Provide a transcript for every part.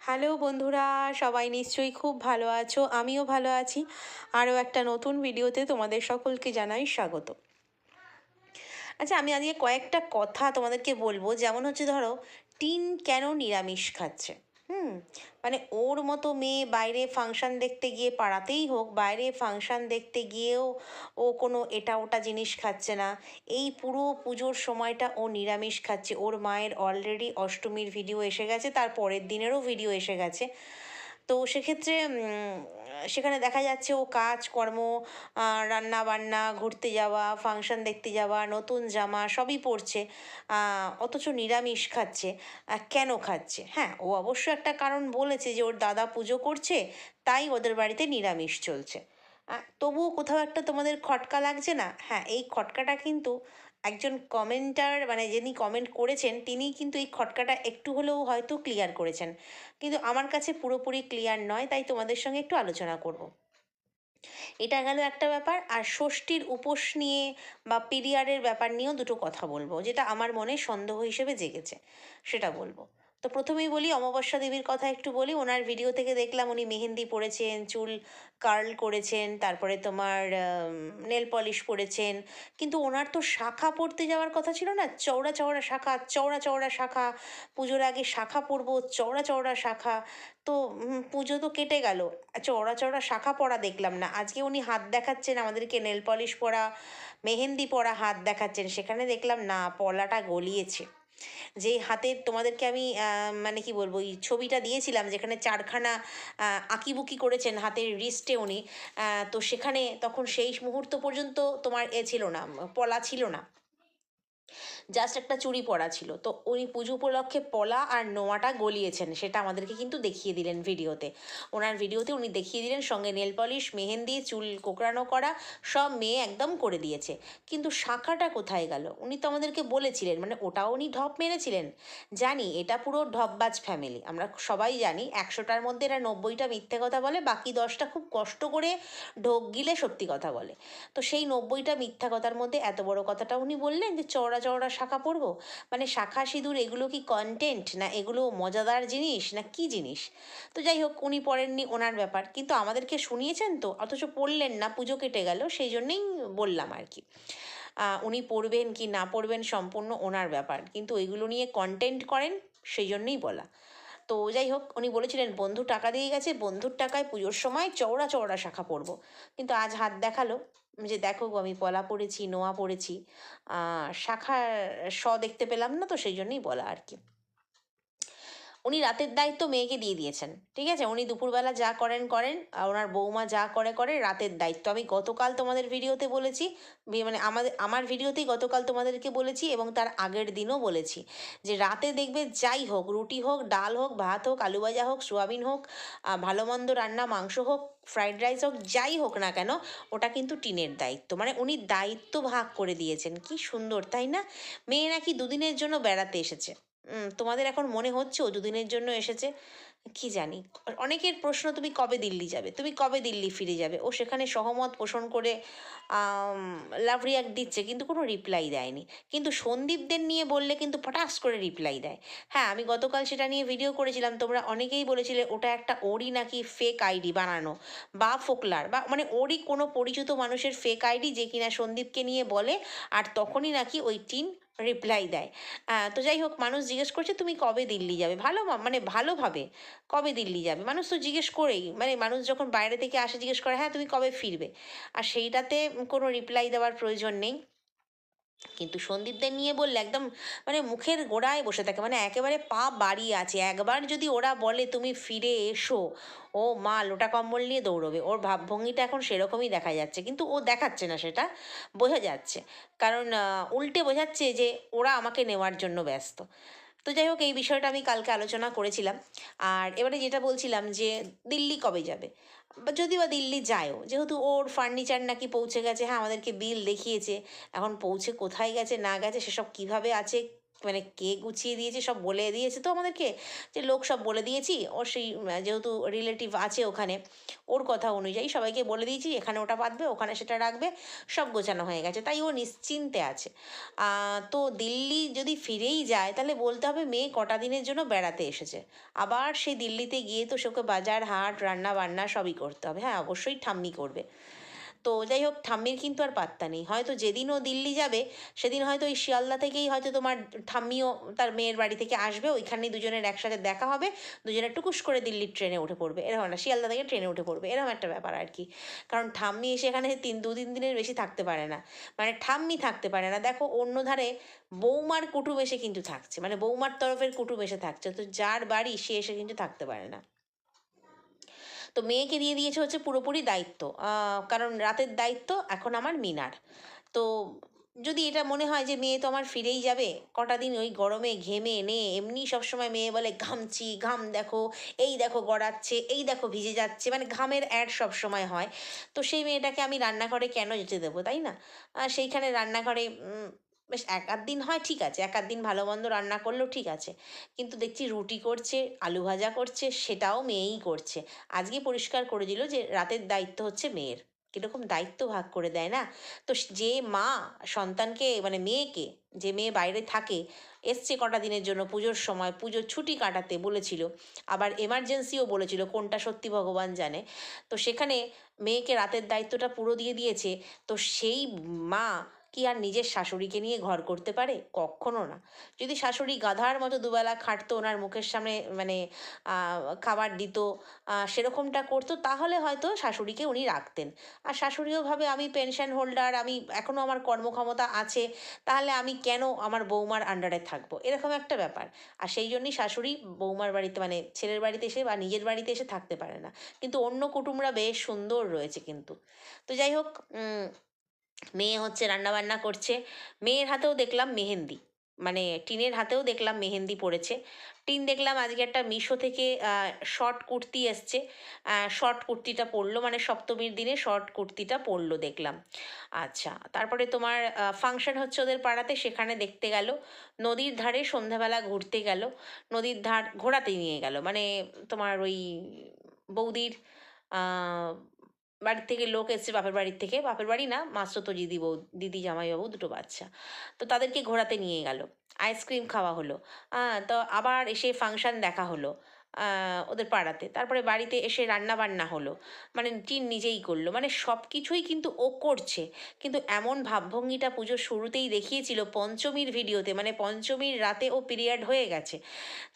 Hello বন্ধুরা, সবাই নিশ্চয়ই খুব ভালো আছো, আমিও ভালো আছি। আরও একটা নতুন ভিডিওতে তোমাদের সকলকে জানাই স্বাগত। আচ্ছা আমি আজকে কয়েকটা কথা তোমাদেরকে বলব। যেমন হচ্ছে, ধরো, টিন কেন নিরামিষ খাচ্ছে? হুম মানে ওর মতো মেয়ে বাইরে ফাংশন দেখতে গিয়ে পাড়াতেই হোক, বাইরে ফাংশন দেখতে গিয়েও ও কোনো এটা ওটা জিনিস খাচ্ছে না। এই পুরো পুজোর সময়টা ও নিরামিষ খাচ্ছে। ওর মায়ের অলরেডি অষ্টমীর ভিডিও এসে গেছে, তার পরের দিনেরও ভিডিও এসে গেছে। তো সেক্ষেত্রে সেখানে দেখা যাচ্ছে ও কাজ, কর্ম রান্না বান্না ঘুরতে যাওয়া ফাংশন দেখতে যাওয়া, নতুন জামা সবই পরছে অথচ নিরামিষ খাচ্ছে কেন খাচ্ছে? হ্যাঁ ও অবশ্য একটা কারণ বলেছে যে ওর দাদা পুজো করছে, তাই ওদের বাড়িতে নিরামিষ চলছে। তবুও কোথাও একটা তোমাদের খটকা লাগছে না? হ্যাঁ এই খটকাটা কিন্তু একজন কমেন্টার মানে যিনি কমেন্ট করেছেন, তিনি কিন্তু এই খটকাটা একটু হলেও হয়তো ক্লিয়ার করেছেন। কিন্তু আমার কাছে পুরোপুরি ক্লিয়ার নয়, তাই তোমাদের সঙ্গে একটু আলোচনা করব। এটা গেল একটা ব্যাপার, আর ষষ্ঠীর উপোস নিয়ে বা পিরিয়ডের ব্যাপার নিয়েও দুটো কথা বলব, যেটা আমার মনে সন্দেহ হিসেবে জেগেছে, সেটা বলব। তো প্রথমেই বলি, অমাবস্যা দেবীর কথা একটু বলি। ওনার ভিডিও থেকে দেখলাম উনি মেহেন্দি পরেছেন, চুল কার্ল করেছেন, তারপরে তোমার নেল পলিশ পরেছেন। কিন্তু ওনার তো শাখা পড়তে যাওয়ার কথা ছিল না? চওড়া চওড়া শাখা, চওড়া চওড়া শাখা, পুজোর আগে শাখা পরবো, চওড়া চওড়া শাখা। তো পুজো তো কেটে গেল। চওড়া চওড়া শাখা পরা দেখলাম না। আজকে উনি হাত দেখাচ্ছেন, আমাদেরকে নেল পলিশ পরা, মেহেন্দি পরা হাত দেখাচ্ছেন। সেখানে দেখলাম না, পলাটা গলিয়েছে। যে হাতের তোমাদেরকে আমি মানে কি বলব, এই ছবিটা দিয়েছিলাম যেখানে চারখানা আঁকিবুকি করেছেন হাতের রিস্টে উনি তো সেখানে তখন সেই মুহূর্ত পর্যন্ত তোমার এ ছিল না, পলা ছিল না। জাস্ট একটা চুড়ি পরা ছিল। তো উনি পুজো উপলক্ষে পলা আর নোয়াটা গলিয়েছেন, সেটা আমাদেরকে কিন্তু দেখিয়ে দিলেন ভিডিওতে। ওনার ভিডিওতে উনি দেখিয়ে দিলেন সঙ্গে নেল পলিশ, মেহেন্দি, চুল কোকড়ানো করা, সব মেয়ে একদম করে দিয়েছে। কিন্তু শাখাটা কোথায় গেল? উনি তো আমাদেরকে বলেছিলেন মানে ওটাও উনি ঢপ মেরেছিলেন। জানি, এটা পুরো ঢপবাজ ফ্যামিলি আমরা সবাই জানি, একশোটার মধ্যে এরা নব্বইটা মিথ্যে কথা বলে, বাকি দশটা খুব কষ্ট করে ঢোক গিলে সত্যি কথা বলে। তো সেই নব্বইটা মিথ্যা কথার মধ্যে এত বড় কথাটা উনি বললেন যে চওড়া চওড়া শাখা পরবো মানে শাখা সিঁদুর এগুলো কি কন্টেন্ট না এগুলো মজাদার জিনিস? না কি জিনিস? তো যাই হোক, উনি পড়েননি ওনার ব্যাপার। কিন্তু আমাদেরকে শুনিয়েছেন তো? অথচ পড়লেন না, পুজো কেটে গেল, সেই জন্যেই বললাম আর কি। উনি পড়বেন কি না পড়বেন সম্পূর্ণ ওনার ব্যাপার। কিন্তু এগুলো নিয়ে কন্টেন্ট করেন, সেই জন্যই বলা। তো যাই হোক, উনি বলেছিলেন, বন্ধু টাকা দিয়ে গেছে, বন্ধুর টাকায় পুজোর সময় চওড়া চওড়া শাখা পরবো কিন্তু আজ হাত দেখাল। যে দেখো আমি পলা পড়েছি, নোয়া পড়েছি শাখার স দেখতে পেলাম না তো, সেই জন্যই বলা আর কি। উনি রাতের দায়িত্ব মেয়েকে দিয়ে দিয়েছেন, ঠিক আছে? উনি দুপুরবেলা যা করেন করেন ওনার বৌমা যা করে করে রাতের দায়িত্ব। আমি গতকাল তোমাদের ভিডিওতে বলেছি মানে আমাদের, আমার ভিডিওতেই গতকাল তোমাদেরকে বলেছি এবং তার আগের দিনও বলেছি যে রাতে দেখবে যাই হোক, রুটি হোক, ডাল হোক, ভাত হোক, আলু ভাজা হোক, সোয়াবিন হোক ভালো মন্দ রান্না, মাংস হোক, ফ্রাইড রাইস হোক, যাই হোক না কেন, ওটা কিন্তু টিনের দায়িত্ব। মানে উনি দায়িত্ব ভাগ করে দিয়েছেন। কি সুন্দর, তাই না? মেয়ে নাকি দুদিনের জন্য বেড়াতে এসেছে। তোমাদের এখন মনে হচ্ছে ও দুদিনের জন্য এসেছে? কি জানি। অনেকের প্রশ্ন, তুমি কবে দিল্লি যাবে? তুমি কবে দিল্লি ফিরে যাবে? ও সেখানে সহমত পোষণ করে লাভ রিয়াক্ট দিচ্ছে, কিন্তু কোনো রিপ্লাই দেয়নি। কিন্তু সন্দীপদের নিয়ে বললে কিন্তু ফটাস করে রিপ্লাই দেয়। হ্যাঁ আমি গতকাল সেটা নিয়ে ভিডিও করেছিলাম। তোমরা অনেকেই বলেছিলে, ওটা একটা ওরই নাকি ফেক আইডি বানানো? বা ফোকলার, বা মানে ওরই কোনো পরিচিত মানুষের ফেক আইডি যে কিনা সন্দীপকে নিয়ে বলে, আর তখনই নাকি ওই টিন রিপ্লাই দেয়। তো যাই হোক, মানুষ জিজ্ঞেস করছে, তুমি কবে দিল্লি যাবে? ভালো মানে ভালোভাবে কবে দিল্লি যাবে? মানুষ তো জিজ্ঞেস করেই মানে মানুষ যখন বাইরে থেকে আসে, জিজ্ঞেস করে হ্যাঁ তুমি কবে ফিরবে? আর সেইটাতে কোনো রিপ্লাই দেওয়ার প্রয়োজন নেই। কিন্তু সন্দীপদের নিয়ে বললে একদম মানে মুখের গোড়ায় বসে থাকে মানে একেবারে পা বাড়িয়ে আছে। একবার যদি ওরা বলে, তুমি ফিরে এসো, ও মা, লোটা কম্বল নিয়ে দৌড়বে। ওর ভাবভঙ্গিটা এখন সেরকমই দেখা যাচ্ছে। কিন্তু ও দেখাচ্ছে না সেটা, বোঝা যাচ্ছে। কারণ উল্টে বোঝাচ্ছে যে ওরা আমাকে নেওয়ার জন্য ব্যস্ত। তো যাই হোক, এই বিষয়টা আমি কালকে আলোচনা করেছিলাম। আর এবারে যেটা বলছিলাম যে দিল্লি কবে যাবে? যদি বা দিল্লি যায়ও, যেহেতু ওর ফার্নিচার নাকি পৌঁছে গেছে হ্যাঁ আমাদেরকে বিল দেখিয়েছে, এখন পৌঁছে কোথায় গেছে, না গেছে, সেসব কীভাবে আছে মানে কে গুছিয়ে দিয়েছে সব বলে দিয়েছে তো আমাদেরকে যে লোক সব বলে দিয়েছি। ওর সেই, যেহেতু রিলেটিভ আছে ওখানে, ওর কথা অনুযায়ী সবাইকে বলে দিয়েছি, এখানে ওটা পাতবে ওখানে সেটা রাখবে, সব গোছানো হয়ে গেছে, তাই ও নিশ্চিন্তে আছে। তো দিল্লি যদি ফিরেই যায়, তাহলে বলতে হবে মেয়ে কটা দিনের জন্য বেড়াতে এসেছে। আবার সেই দিল্লিতে গিয়ে তো সেকে বাজার, হাট রান্না বান্না সবই করতে হবে। হ্যাঁ অবশ্যই ঠাম্মি করবে। তো যাই হোক ঠাম্মির কিন্তু আর পাত্তা নেই। হয়তো যেদিন ও দিল্লি যাবে, সেদিন হয়তো ওই শিয়ালদা থেকেই হয়তো তোমার ঠাম্মিও তার মেয়ের বাড়ি থেকে আসবে। ওইখানেই দুজনের একসাথে দেখা হবে। দুজনে টুকুস করে দিল্লির ট্রেনে উঠে পড়বে। এরকম না, শিয়ালদা থেকে ট্রেনে উঠে পড়বে। এরকম একটা ব্যাপার আর কি। কারণ ঠাম্মি এসে এখানে তিন দু তিন দিনের বেশি থাকতে পারে না। মানে ঠাম্মি থাকতে পারে না। দেখো, অন্য ধারে বৌমার কুটুম এসে কিন্তু থাকছে। মানে বৌমার তরফের কুটুম এসে থাকছে। তো যার বাড়ি সে এসে কিন্তু থাকতে পারে না। তো মেয়েকে দিয়ে দিয়েছে হচ্ছে পুরোপুরি দায়িত্ব। কারণ রাতের দায়িত্ব এখন আমার মিনার। তো যদি এটা মনে হয় যে মেয়ে তো আমার ফিরেই যাবে, কটা দিন ওই গরমে ঘেমে নে এমনি সবসময় মেয়ে বলে, ঘামছি, ঘাম দেখো, এই দেখো গড়াচ্ছে, এই দেখো ভিজে যাচ্ছে। মানে ঘামের অ্যাড সবসময় হয়। তো সেই মেয়েটাকে আমি রান্নাঘরে কেন যেতে দেবো, তাই না? সেইখানে রান্নাঘরে বেশ এক আধ দিন হয়, ঠিক আছে। এক আধ দিন ভালো মন্দ রান্না করলেও ঠিক আছে। কিন্তু দেখছি রুটি করছে, আলু ভাজা করছে, সেটাও মেয়েই করছে। আজকে পরিষ্কার করে দিল যে, রাতের দায়িত্ব হচ্ছে মেয়ের। কীরকম দায়িত্ব ভাগ করে দেয় না? তো যে মা সন্তানকে মানে মেয়েকে, যে মেয়ে বাইরে থাকে, এসছে কটা দিনের জন্য পুজোর সময়, পুজোর ছুটি কাটাতে বলেছিল। আবার এমার্জেন্সিও বলেছিল, কোনটা সত্যি ভগবান জানে। তো সেখানে মেয়েকে রাতের দায়িত্বটা পুরো দিয়ে দিয়েছে। তো সেই মা কি আর নিজের শাশুড়িকে নিয়ে ঘর করতে পারে? কখনো না। যদি শাশুড়ি গাধার মতো দুবেলা খাটতো, ওনার মুখের সামনে মানে খাবার দিত সেরকমটা করতো, তাহলে হয়তো শাশুড়িকে উনি রাখতেন। আর শাশুড়িও ভাবে, আমি পেনশন হোল্ডার আমি এখনও আমার কর্মক্ষমতা আছে, তাহলে আমি কেন আমার বৌমার আন্ডারে থাকব? এরকম একটা ব্যাপার। আর সেই জন্যই শাশুড়ি বৌমার বাড়িতে মানে ছেলের বাড়িতে এসে বা নিজের বাড়িতে এসে থাকতে পারে না। কিন্তু অন্য কুটুমরা বেশ সুন্দর রয়েছে কিন্তু। তো যাই হোক মেয়ে হচ্ছে রান্নাবান্না করছে। মেয়ের হাতেও দেখলাম মেহেন্দি। মানে টিনের হাতেও দেখলাম মেহেন্দি পড়েছে। টিন দেখলাম আজকে একটা মিশো থেকে শর্ট কুর্তি এসছে। শর্ট কুর্তিটা পরলো মানে সপ্তমীর দিনে শর্ট কুর্তিটা পরলো দেখলাম। আচ্ছা তারপরে তোমার ফাংশন হচ্ছে ওদের পাড়াতে, সেখানে দেখতে গেল। নদীর ধারে সন্ধ্যাবেলা ঘুরতে গেল। নদীর ধার ঘোরাতে নিয়ে গেল। মানে তোমার ওই বৌদির বাড়ির থেকে লোক এসছে বাপের বাড়ির থেকে। বাপের বাড়ি না মাসতো দিদি বউ, দিদি জামাইবাবু দুটো বাচ্চা। তো তাদেরকে ঘোরাতে নিয়ে গেল। আইসক্রিম খাওয়া হলো। তো আবার এসে ফাংশন দেখা হলো ওদের পাড়াতে। তারপরে বাড়িতে এসে রান্না বান্না হলো। মানে টিন নিজেই করল। মানে সব কিছুই কিন্তু ও করছে। কিন্তু এমন ভাবভঙ্গিটা পুজোর শুরুতেই দেখিয়েছিল পঞ্চমীর ভিডিওতে। মানে পঞ্চমীর রাতে ও পিরিয়ড হয়ে গেছে।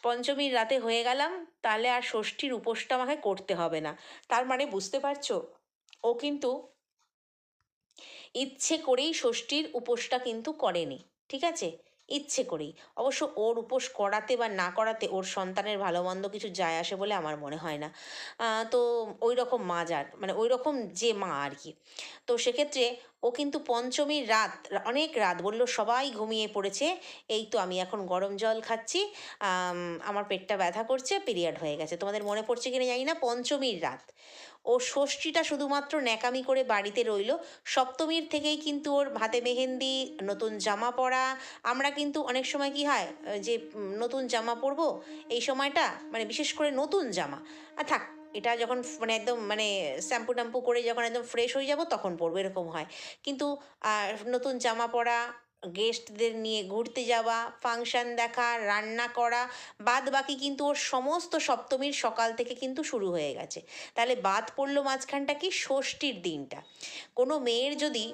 পঞ্চমীর রাতে হয়ে গেলাম, তাহলে আর ষষ্ঠীর উপোসটা আমাকে করতে হবে না। তার মানে বুঝতে পারছ? ও কিন্তু ইচ্ছে করেই ষষ্ঠীর উপোসটা কিন্তু করেনি, ঠিক আছে? ইচ্ছে করেই। অবশ্য ওর উপোস করাতে বা না করাতে ওর সন্তানের ভালো মন্দ কিছু যায় আসে বলে আমার মনে হয় না। তো ওই রকম মা যার মানে ওই রকম যে মা আর কি। তো সেক্ষেত্রে ও কিন্তু পঞ্চমীর রাত, অনেক রাত বলল, সবাই ঘুমিয়ে পড়েছে, এই তো আমি এখন গরম জল খাচ্ছি আমার পেটটা ব্যথা করছে, পিরিয়ড হয়ে গেছে। তোমাদের মনে পড়ছে কিনা জানি না, পঞ্চমীর রাত। ও ষষ্ঠীটা শুধুমাত্র ন্যাকামি করে বাড়িতে রইল। সপ্তমীর থেকেই কিন্তু ওর হাতে মেহেন্দি, নতুন জামা পরা। আমরা কিন্তু অনেক সময় কি হয়, যে নতুন জামা পরবো, এই সময়টা মানে বিশেষ করে নতুন জামা। আর থাক, এটা যখন মানে একদম মানে শ্যাম্পু ট্যাম্পু করে যখন একদম ফ্রেশ হয়ে যাব, তখন পরবো, এরকম হয়। কিন্তু নতুন জামা পরা গেস্টদের নিয়ে ঘুরতে যাওয়া, ফাংশন দেখা, রান্না করা বাদ বাকি কিন্তু ওর সমস্ত সপ্তমীর সকাল থেকে কিন্তু শুরু হয়ে গেছে। তাহলে বাদ পড়ল মাঝখানটা কি? ষষ্ঠীর দিনটা। কোনো মেয়ের যদি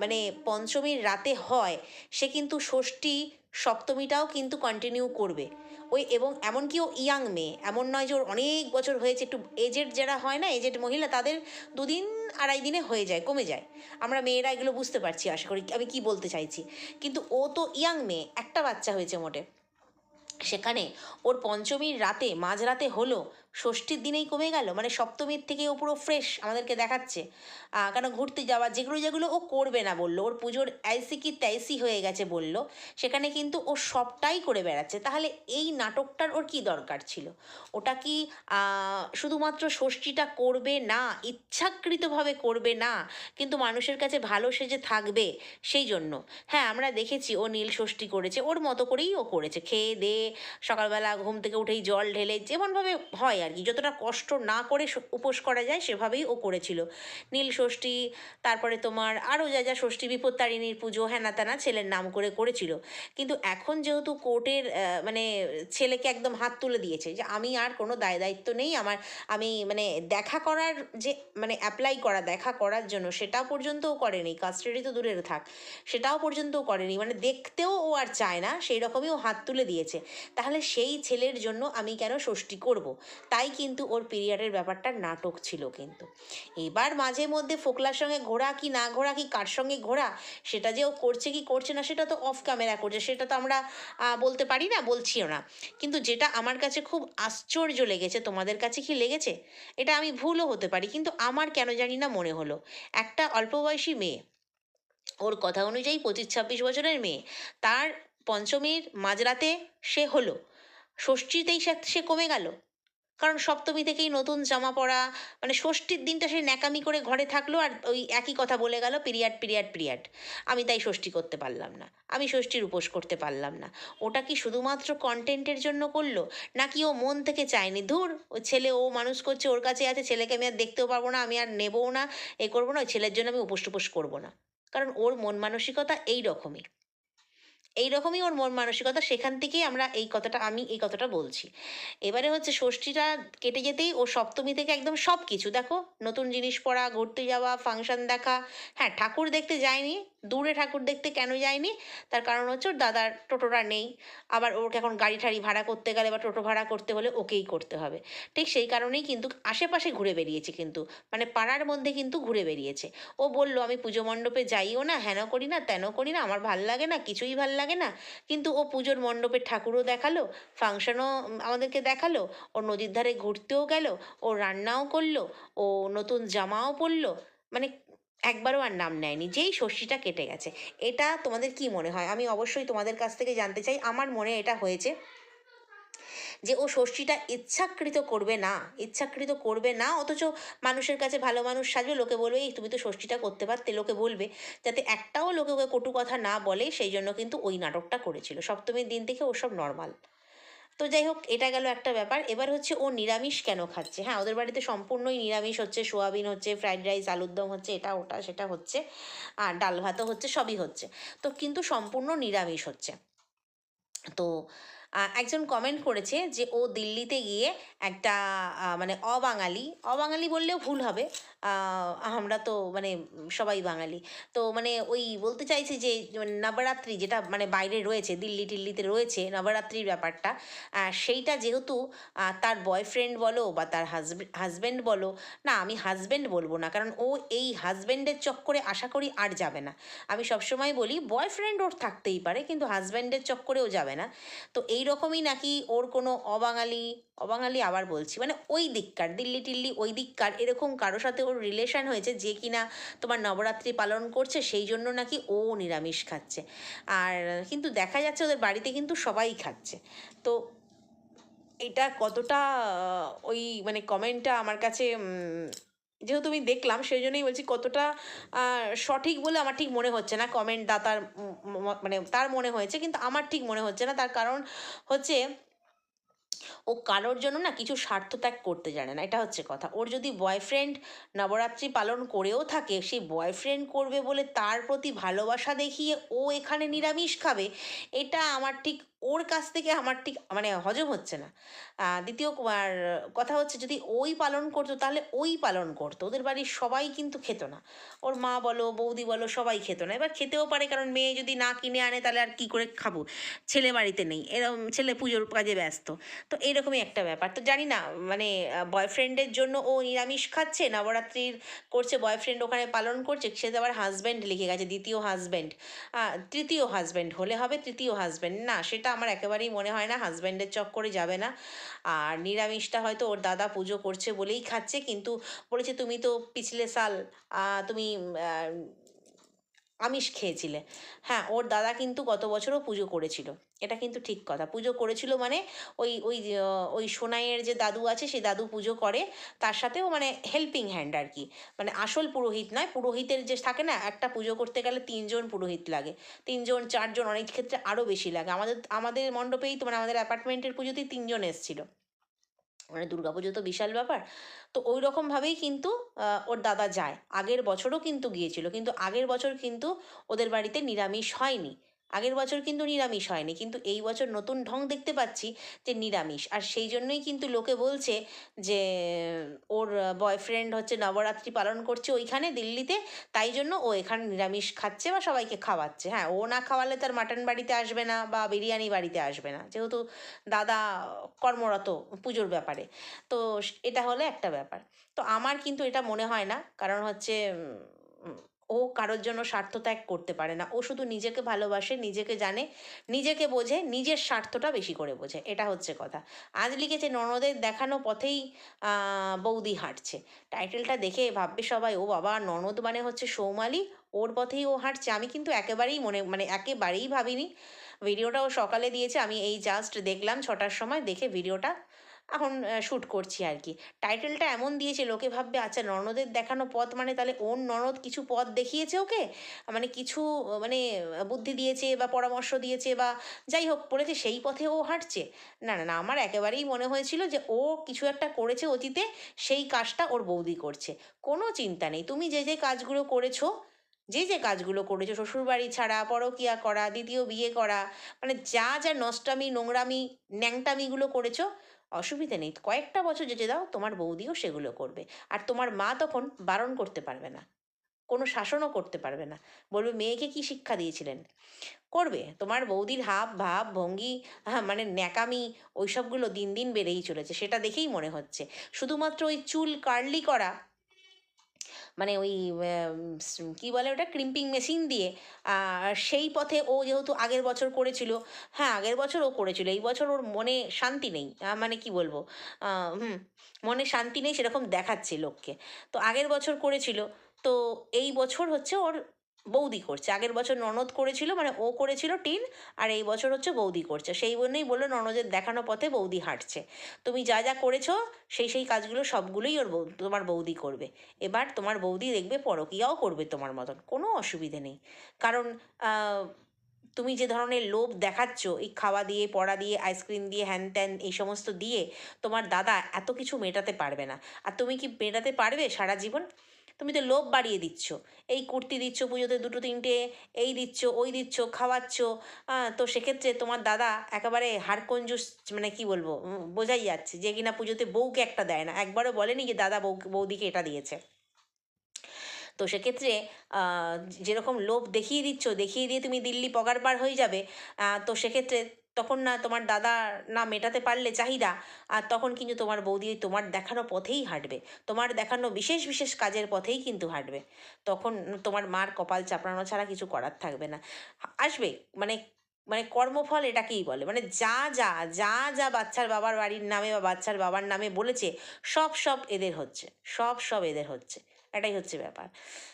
মানে পঞ্চমীর রাতে হয়, সে কিন্তু ষষ্ঠী সপ্তমীটাও কিন্তু কন্টিনিউ করবে। ওই এবং এমনকি ও ইয়াং মেয়ে, এমন নয় যে ওর অনেক বছর হয়েছে, একটু এজেড যারা হয় না এজেড মহিলা, তাদের দুদিন আড়াই দিনে হয়ে যায়, কমে যায়। আমরা মেয়েরা এগুলো বুঝতে পারছি, আশা করি, আমি কি বলতে চাইছি। কিন্তু ও তো ইয়াং মেয়ে, একটা বাচ্চা হয়েছে মোটে। সেখানে ওর পঞ্চমীর রাতে, মাঝরাতে হলো ষষ্ঠীর দিনেই কমে গেল। মানে সপ্তমীর থেকে ও পুরো ফ্রেশ আমাদেরকে দেখাচ্ছে। কেন ঘুরতে যাওয়া, যেগুলো যেগুলো ও করবে না বলল। ওর পুজোর আইসি কি ত্যাইসি হয়ে গেছে বলল। সেখানে কিন্তু ও সবটাই করে বেড়াচ্ছে। তাহলে এই নাটকটার ওর কি দরকার ছিল? ওটা কি শুধুমাত্র ষষ্ঠীটা করবে না, ইচ্ছাকৃতভাবে করবে না, কিন্তু মানুষের কাছে ভালো সেজে থাকবে, সেই জন্য। হ্যাঁ আমরা দেখেছি ও নীল ষষ্ঠী করেছে, ওর মতো করেই ও করেছে। খেয়ে দে, সকালবেলা ঘুম থেকে উঠেই জল ঢেলে, যেমনভাবে হয় আর কি। যতটা কষ্ট না করে উপোস করা যায়, সেভাবেই ও করেছিল। নীল ষষ্ঠী, তারপরে তোমার আরও যা যা ষষ্ঠী, বিপত্তারিণীর পুজো হ্যানা ত্যানা ছেলের নাম করে করেছিল। কিন্তু এখন যেহেতু কোর্টের মানে ছেলেকে একদম হাত তুলে দিয়েছে যে আমি আর কোনো দায় দায়িত্ব নেই, আমার, আমি মানে দেখা করার যে মানে অ্যাপ্লাই করা, দেখা করার জন্য সেটা পর্যন্তও করেনি। কাস্টাডি তো দূরের থাক। সেটাও পর্যন্তও করেনি। মানে দেখতেও ও আর চায় না, সেই রকমই ও হাত তুলে দিয়েছে। তাহলে সেই ছেলের জন্য আমি কেন ষষ্ঠী করব? তাই কিন্তু ওর পিরিয়ডের ব্যাপারটা নাটক ছিল কিন্তু। এবার মাঝে মধ্যে ফোকলার সঙ্গে ঘোরা কি না ঘোরা, কি কার সঙ্গে ঘোরা, সেটা যে ও করছে কি করছে না, সেটা তো অফ ক্যামেরা করছে, সেটা তো আমরা বলতে পারি না, বলছিও না। কিন্তু যেটা আমার কাছে খুব আশ্চর্য লেগেছে, তোমাদের কাছে কি লেগেছে? এটা আমি ভুলও হতে পারি, কিন্তু আমার কেন জানি না মনে হলো। একটা অল্প বয়সী মেয়ে, ওর কথা অনুযায়ী পঁচিশ ছাব্বিশ বছরের মেয়ে, তার পঞ্চমীর মাঝরাতে সে হলো, ষষ্ঠীতেই সে কমে গেল। কারণ সপ্তমী থেকেই নতুন জামা পরা মানে ষষ্ঠীর দিনটা সে ন্যাকামি করে ঘরে থাকল আর ওই একই কথা বলে গেল, পিরিয়াড পিরিয়াড পিরিয়াড। আমি তাই ষষ্ঠী করতে পারলাম না। আমি ষষ্ঠীর উপোস করতে পারলাম না। ওটা কি শুধুমাত্র কন্টেন্টের জন্য করল? নাকি ও মন থেকে চায়নি? ধুর ও ছেলে ও মানুষ করছে, ওর কাছে আছে, ছেলেকে আমি আর দেখতেও পারব না, আমি আর নেবও না, এ করব না, ওই ছেলের জন্য আমি উপোস টুপোস করব না। কারণ ওর মন মানসিকতা এই রকমই। এই রকমই ওর মন মানসিকতা, সেখান থেকেই আমরা এই কথাটা, আমি এই কথাটা বলছি। এবারে হচ্ছে ষষ্ঠীটা কেটে যেতেই ও সপ্তমী থেকে একদম সব কিছু দেখো, নতুন জিনিস পড়া, ঘুরতে যাওয়া ফাংশন দেখা হ্যাঁ ঠাকুর দেখতে যায়নি দূরে ঠাকুর দেখতে কেন যায়নি? তার কারণ হচ্ছে ওর দাদার টোটোটা নেই। আবার ওকে এখন গাড়ি ঠাড়ি ভাড়া করতে গেলে বা টোটো ভাড়া করতে হলে ওকেই করতে হবে। ঠিক সেই কারণেই কিন্তু আশেপাশে ঘুরে বেরিয়েছে কিন্তু। মানে পাড়ার মধ্যে কিন্তু ঘুরে বেরিয়েছে। ও বলল, আমি পুজো মণ্ডপে যাইও না, হেন করি না, তেন করি না, আমার ভালো লাগে না, কিছুই ভালো লাগে না। কিন্তু ও পুজোর মণ্ডপের ঠাকুরও দেখাল, ফাংশনও আমাদেরকে দেখাল, ও নদীর ধারে ঘুরতেও গেল, ও রান্নাও করল, ও নতুন জামাও পরলো। মানে একবারও আর নাম নেয়নি, যেই ষষ্ঠীটা কেটে গেছে। এটা তোমাদের কি মনে হয়? আমি অবশ্যই তোমাদের কাছ থেকে জানতে চাই, আমার মনে এটা হয়েছে যে ও ষষ্ঠীটা ইচ্ছাকৃত করবে না, ইচ্ছাকৃত করবে না, অথচ মানুষের কাছে ভালো মানুষ সাজবে, লোকে বলবে, এই তুমি তো ষষ্ঠীটা করতে পারতে। লোকে বলবে, যাতে একটাও লোকে ওকে কটু কথা না বলে, সেই জন্য কিন্তু ওই নাটকটা করেছিল। সপ্তমীর দিন থেকে ওসব নর্মাল তো যাই হোক, এটা গেল একটা ব্যাপার। এবার হচ্ছে ও নিরামিষ কেন খাচ্ছে? হ্যাঁ ওদের বাড়িতে সম্পূর্ণই নিরামিষ হচ্ছে। সোয়াবিন হচ্ছে, ফ্রাইড রাইস, আলুর দম হচ্ছে, এটা, ওটা, সেটা হচ্ছে। আর ডাল ভাতও হচ্ছে, সবই হচ্ছে। তো কিন্তু সম্পূর্ণ নিরামিষ হচ্ছে। তো একজন কমেন্ট করেছে যে ও দিল্লিতে গিয়ে একটা মানে অবাঙালি অবাঙালি বললেও ভুল হবে। আমরা তো মানে সবাই বাঙালি। তো মানে ওই বলতে চাইছে যে নবরাত্রি যেটা মানে বাইরে রয়েছে, দিল্লি টিল্লিতে রয়েছে নবরাত্রির ব্যাপারটা সেইটা যেহেতু তার বয়ফ্রেন্ড বলো বা তার হাজব্যান্ড বলো, না আমি হাজব্যান্ড বলব না। কারণ ও এই হাজব্যান্ডের চক্করে আশা করি আর যাবে না। আমি সবসময় বলি বয়ফ্রেন্ড ওর থাকতেই পারে, কিন্তু হাজব্যান্ডের চক্করেও যাবে না। তো এই রকমই নাকি ওর কোনো অবাঙালি অবাঙালি আবার বলছি মানে ওই দিককার, দিল্লি টিল্লি ওই দিককার, এরকম কারোর সাথে ওর রিলেশন হয়েছে যে কিনা তোমার নবরাত্রি পালন করছে, সেই জন্য নাকি ও নিরামিষ খাচ্ছে। আর কিন্তু দেখা যাচ্ছে ওদের বাড়িতে কিন্তু সবাই খাচ্ছে। তো এটা কতটা ওই মানে কমেন্টটা আমার কাছে যেহেতু আমি দেখলাম, সেই জন্যই বলছি কতটা সঠিক বলে আমার ঠিক মনে হচ্ছে না। কমেন্ট দাতার মানে তার মনে হয়েছে, কিন্তু আমার ঠিক মনে হচ্ছে না। তার কারণ হচ্ছে ও কারোর জন্য না কিছু স্বার্থ ত্যাগ করতে জানে না, এটা হচ্ছে কথা। ওর যদি বয়ফ্রেন্ড নবরাত্রি পালন করেও থাকে সেই বয়ফ্রেন্ড করবে বলে তার প্রতি ভালোবাসা দেখিয়ে ও এখানে নিরামিষ খাবে, এটা আমার ঠিক ওর কাছ থেকে আমার ঠিক মানে হজম হচ্ছে না। দ্বিতীয় আর কথা হচ্ছে যদি ওই পালন করতো তাহলে ওই পালন করতো। ওদের বাড়ির সবাই কিন্তু খেত না। ওর মা বলো, বৌদি বলো, সবাই খেত না। এবার খেতেও পারে কারণ মেয়ে যদি না কিনে আনে তাহলে আর কি করে খাব? ছেলে বাড়িতে নেই। এরম ছেলে পুজোর কাজে ব্যস্ত। তো এইরকমই একটা ব্যাপার। তো জানি না মানে বয়ফ্রেন্ডের জন্য ও নিরামিষ খাচ্ছে? নবরাত্রির করছে বয়ফ্রেন্ড ওখানে পালন করছে? সে তো আবার হাজব্যান্ড লিখে গেছে, দ্বিতীয় হাজব্যান্ড তৃতীয় হাজব্যান্ড হলে হবে, তৃতীয় হাজব্যান্ড না, সেটা আমার একেবারেই মনে হয় না হাজব্যান্ডের চক্করে যাবে না। আর নিরামিষটা হয়তো ওর দাদা পুজো করছে বলেই খাচ্ছে, কিন্তু বলেছে, তুমি তো পিছলে সাল তুমি আমিষ খেয়েছিলে। হ্যাঁ ওর দাদা কিন্তু গত বছরও পুজো করেছিল। এটা কিন্তু ঠিক কথা। পুজো করেছিল মানে ওই ওই ওই সোনাইয়ের যে দাদু আছে সেই দাদু পুজো করে। তার সাথেও মানে হেল্পিং হ্যান্ড আর কি। মানে আসল পুরোহিত নয়, পুরোহিতের যে থাকে না, একটা পুজো করতে গেলে তিনজন পুরোহিত লাগে। তিনজন, চারজন অনেক ক্ষেত্রে আরও বেশি লাগে। আমাদের আমাদের মণ্ডপেই তো মানে আমাদের অ্যাপার্টমেন্টের পুজোতেই তিনজন এসেছিল। মানে দুর্গাপুজো তো বিশাল ব্যাপার। তো ওই রকমভাবেই কিন্তু ওর দাদা যায়। আগের বছরও কিন্তু গিয়েছিল। কিন্তু আগের বছর কিন্তু ওদের বাড়িতে নিরামিষ হয়নি। আগের বছর কিন্তু নিরামিষ হয়নি, কিন্তু এই বছর নতুন ঢং দেখতে পাচ্ছি যে নিরামিষ। আর সেই জন্যই কিন্তু লোকে বলছে যে, ওর বয়ফ্রেন্ড হচ্ছে নবরাত্রি পালন করছে ওইখানে দিল্লিতে, তাই জন্য ও এখানে নিরামিষ খাচ্ছে বা সবাইকে খাওয়াচ্ছে। হ্যাঁ ও না খাওয়ালে তার মাটন বাড়িতে আসবে না বা বিরিয়ানি বাড়িতে আসবে না, যেহেতু দাদা কর্মরত পুজোর ব্যাপারে। তো এটা হলো একটা ব্যাপার। তো আমার কিন্তু এটা মনে হয় না, কারণ হচ্ছে ও কারোর জন্য স্বার্থ ত্যাগ করতে পারে না। ও শুধু নিজেকে ভালোবাসে, নিজেকে জানে, নিজেকে বোঝে, নিজের স্বার্থটা বেশি করে বোঝে। এটা হচ্ছে কথা। আজ লিখেছে, ননদের দেখানো পথেই বৌদি হাঁটছে। টাইটেলটা দেখে ভাববে সবাই, ও বাবা, ননদ মানে হচ্ছে সৌমালি, ওর পথেই ও হাঁটছে। আমি কিন্তু একেবারেই মনে মানে একেবারেই ভাবিনি। ভিডিওটা ও সকালে দিয়েছে, আমি এই জাস্ট দেখলাম ছটার সময়, দেখে ভিডিওটা এখন শ্যুট করছি আর কি টাইটেলটা এমন দিয়েছে লোকে ভাববে আচ্ছা ননদের দেখানো পথ মানে তাহলে ওর ননদ কিছু পথ দেখিয়েছে ওকে? মানে কিছু মানে বুদ্ধি দিয়েছে বা পরামর্শ দিয়েছে বা যাই হোক, বলেছে সেই পথে ও হাঁটছে। না না না, আমার একেবারেই মনে হয়েছিল যে ও কিছু একটা করেছে অতীতে, সেই কাজটা ওর বৌদি করছে। কোনো চিন্তা নেই, তুমি যে যে কাজগুলো করেছ, যে যে কাজগুলো করেছ, শ্বশুরবাড়ি ছাড়া, পরকিয়া করা, দ্বিতীয় বিয়ে করা মানে যা যা নষ্টামি, নোংরামি, ন্যাংটামিগুলো করেছ অসুবিধা নেই। কয়েকটা বছর যেতে দাও, তোমার বৌদিও সেগুলো করবে। আর তোমার মা তখন বারণ করতে পারবে না। কোনো শাসনও করতে পারবে না। বলবে, মেয়েকে কি শিক্ষা দিয়েছিলেন? করবে। তোমার বৌদির হাব, ভাব, ভঙ্গি মানে ন্যাকামি, ওইসবগুলো দিন দিন বেড়েই চলেছে। সেটা দেখেই মনে হচ্ছে। শুধুমাত্র ওই চুল কার্লি করা মানে ওই কি বলে ওটা? ক্রিম্পিং মেশিন দিয়ে। আর সেই পথে ও যেহেতু আগের বছর করেছিল হ্যাঁ আগের বছর ও করেছিল, এই বছর ওর মনে শান্তি নেই। মানে কি বলব? হুম, মনে শান্তি নেই সেরকম দেখাচ্ছে লোককে। তো আগের বছর করেছিল, তো এই বছর হচ্ছে ওর বৌদি করছে। আগের বছর ননদ করেছিল মানে ও করেছিল টিন, আর এই বছর হচ্ছে বৌদি করছে। সেই জন্যই বলল ননদের দেখানো পথে বৌদি হাঁটছে। তুমি যা যা করেছ, সেই সেই কাজগুলো সবগুলোই ওর বৌ তোমার বৌদি করবে। এবার তোমার বৌদি দেখবে পরকীয়াও করবে তোমার মতন। কোনো অসুবিধে নেই। কারণ তুমি যে ধরনের লোভ দেখাচ্ছ, এই খাওয়া দিয়ে, পড়া দিয়ে, আইসক্রিম দিয়ে, হ্যান ত্যান, এই সমস্ত দিয়ে, তোমার দাদা এত কিছু মেটাতে পারবে না। আর তুমি কি মেটাতে পারবে সারা জীবন? তুমি তো লোভ বাড়িয়ে দিচ্ছ। এই কুর্তি দিচ্ছ, পুজোতে দুটো, তিনটে, এই দিচ্ছ, ওই দিচ্ছ, খাওয়াচ্ছ। তো সেক্ষেত্রে তোমার দাদা একেবারে হাড়কঞ্জুস মানে কি বলব বোঝাই যাচ্ছে যে কিনা পুজোতে বউকে একটা দেয় না। একবারও বলেনি যে দাদা বউ, বৌদিকে এটা দিয়েছে। তো সেক্ষেত্রে যেরকম লোভ দেখিয়ে দিচ্ছ, দেখিয়ে দিয়ে তুমি দিল্লি পগার পার হয়ে যাবে। তো সেক্ষেত্রে তখন না তোমার দাদা না মেটাতে পারলে চাহিদা, আর তখন কিন্তু তোমার বৌদি তোমার দেখানো পথেই হাঁটবে। তোমার দেখানো বিশেষ বিশেষ কাজের পথেই কিন্তু হাঁটবে। তখন তোমার মার কপাল চাপড়ানো ছাড়া কিছু করার থাকবে না। আসবে মানে মানে কর্মফল এটাকেই বলে। মানে যা যা যা যা বাচ্চার বাবার বাড়ির নামে বা বাচ্চার বাবার নামে বলেছে, সব সব এদের হচ্ছে। সব সব এদের হচ্ছে। এটাই হচ্ছে ব্যাপার।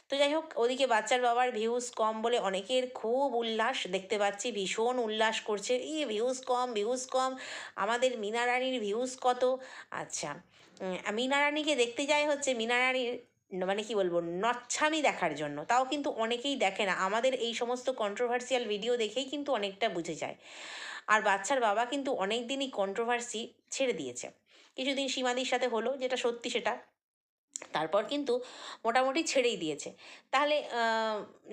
তো যাই হোক ওদিকে বাচ্চার বাবার ভিউজ কম বলে অনেকের খুব উল্লাস দেখতে পাচ্ছি ভীষণ উল্লাস করছে। এই ভিউজ কম ভিউজ কম আমাদের মীনা রানীর ভিউজ কত? আচ্ছা উম, মীনা রানীকে দেখতে যায় হচ্ছে মীনা রানীর ন- মানে কি বলব নচ্ছামি দেখার জন্য। তাও কিন্তু অনেকেই দেখে না। আমাদের এই সমস্ত কন্ট্রোভার্সিয়াল ভিডিও দেখেই কিন্তু অনেকটা বুঝে যায়। আর বাচ্চার বাবা কিন্তু অনেক দিনই কন্ট্রোভার্সি ছেড়ে দিয়েছে। কিছুদিন সীমাদির সাথে হলো যেটা সত্যি সেটা। তারপর কিন্তু মোটামুটি ছেড়েই দিয়েছে। তাহলে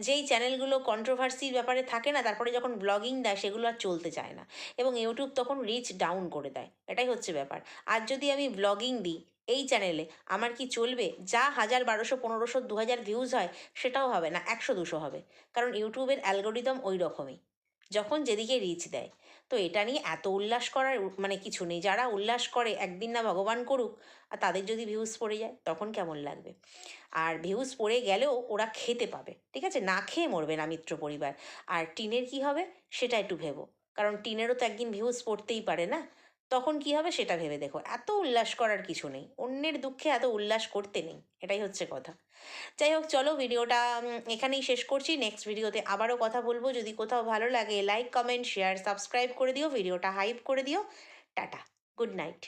যেই চ্যানেলগুলো কন্ট্রোভার্সির ব্যাপারে থাকে না, তারপরে যখন ব্লগিং দেয়, সেগুলো আর চলতে চায় না। এবং ইউটিউব তখন রিচ ডাউন করে দেয়। এটাই হচ্ছে ব্যাপার। আর যদি আমি ব্লগিং দিই, এই চ্যানেলে আমার কি চলবে? যা হাজার বারোশো, পনেরোশো দু হাজার ভিউজ হয়, সেটাও হবে না, একশো, দুশো হবে। কারণ ইউটিউবের অ্যালগোরিদম ওই রকমই। যখন যেদিকে রিচ দেয়। তো এটা নিয়ে এত উল্লাস করার মানে কিছু নেই। যারা উল্লাস করে একদিন না ভগবান করুক, আর তাদের যদি ভিউজ পড়ে যায়, তখন কেমন লাগবে? আর ভিউজ পড়ে গেলেও ওরা খেতে পাবে, ঠিক আছে? না খেয়ে মরবে না মিত্র পরিবার। আর টিনের কি হবে? সেটা একটু ভেবো। কারণ টিনেরও তো একদিন ভিউজ পড়তেই পারে না। তখন কি হবে সেটা ভেবে দেখো। এত উল্লাস করার কিছু নেই। অন্যের দুঃখে এত উল্লাস করতে নেই। এটাই হচ্ছে কথা। যাই হোক, চলো ভিডিওটা এখানেই শেষ করছি। নেক্সট ভিডিওতে আবারও কথা বলব। যদি কোথাও ভালো লাগে লাইক কমেন্ট শেয়ার সাবস্ক্রাইব করে দিও। ভিডিওটা হাইপ করে দিও। টাটা। Good night